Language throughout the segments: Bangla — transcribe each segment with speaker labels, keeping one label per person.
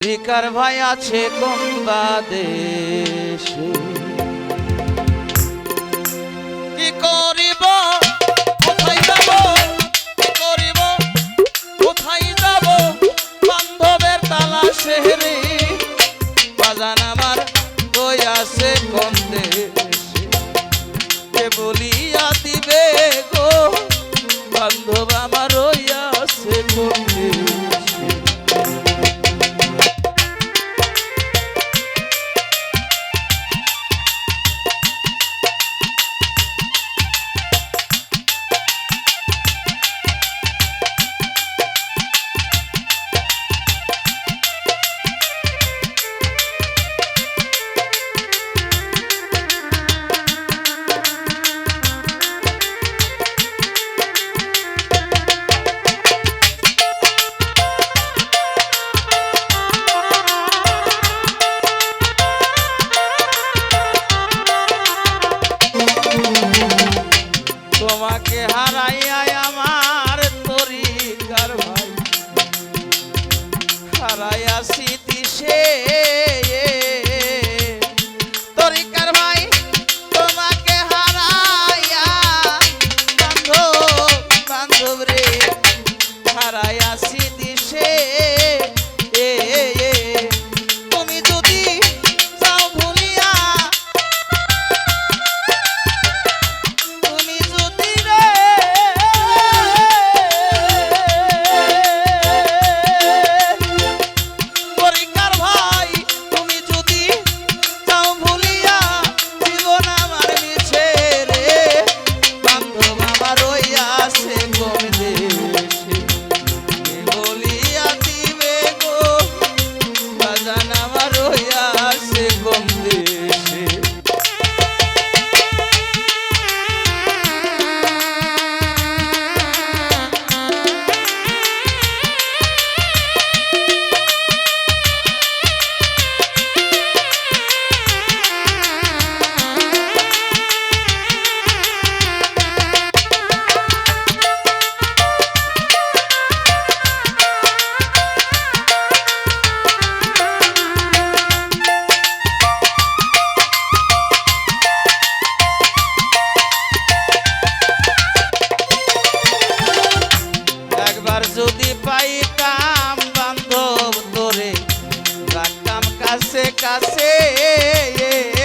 Speaker 1: ভিকার ভাই আছে দেশে কি করিব? কোথায় যাব? কি করিব? কোথায় যাব? বান্ধবের তালা শহরে বাজান আমার কই আছে কম দেশে? বলিয়া দিবে গো? বান্ধব আমার ওই আছে কম yeah, yeah.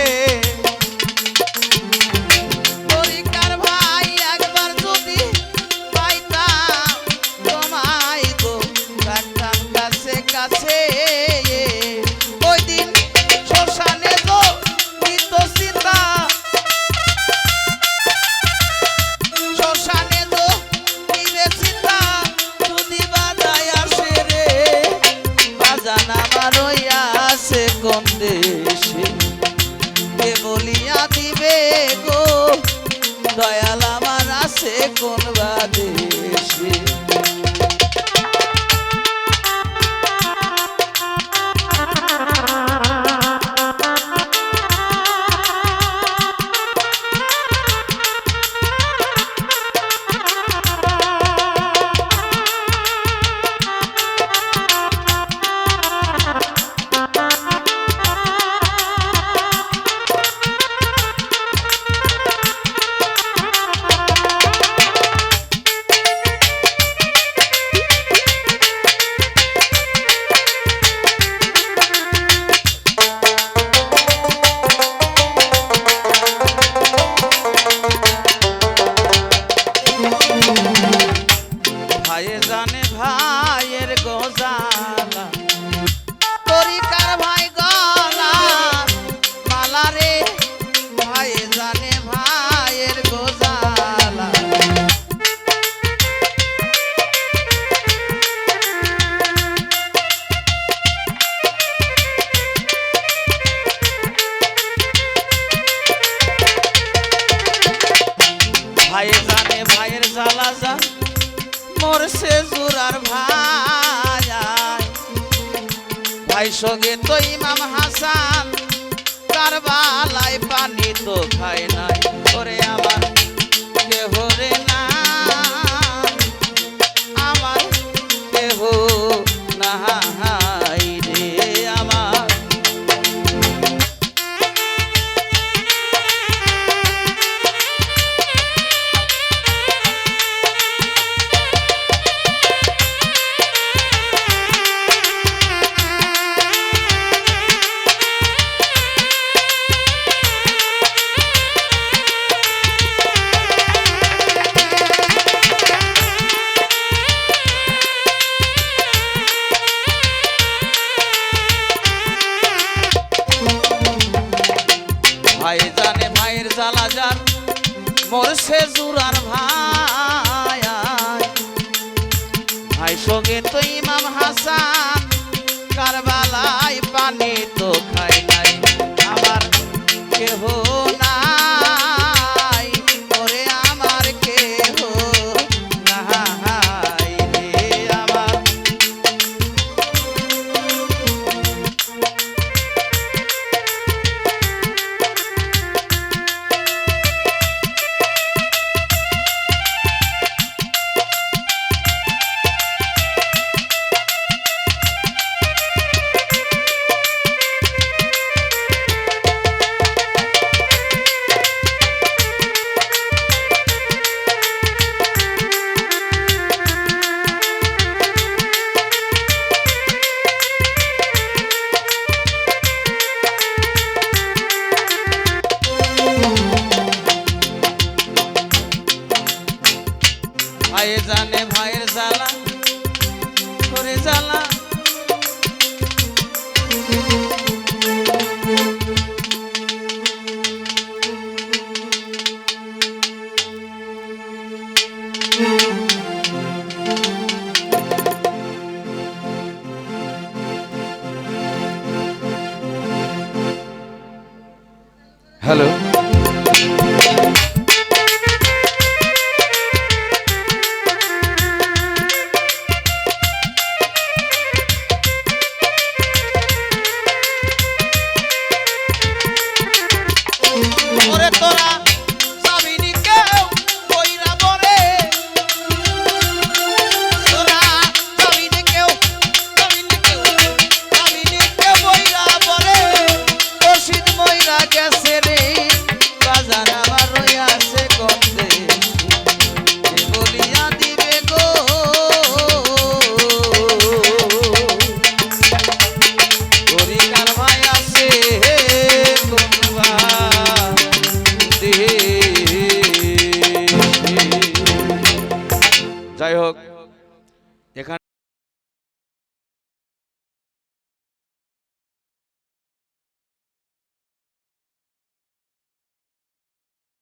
Speaker 1: ভাইয়ের জানে, ভাইয়ের জ্বালা যা। মোর সে জোরার ভাই ভাই সঙ্গে তো ইমাম হাসান, কারবালায় জালাজার মরছে জুরার ভাই। ভাই সঙ্গে তো ইমাম হাসান, কারবালায় পানি তো খাই নাই। আমার কেহ জানে ভাইয়ের জ্বালা করে জ্বালা। হ্যালো।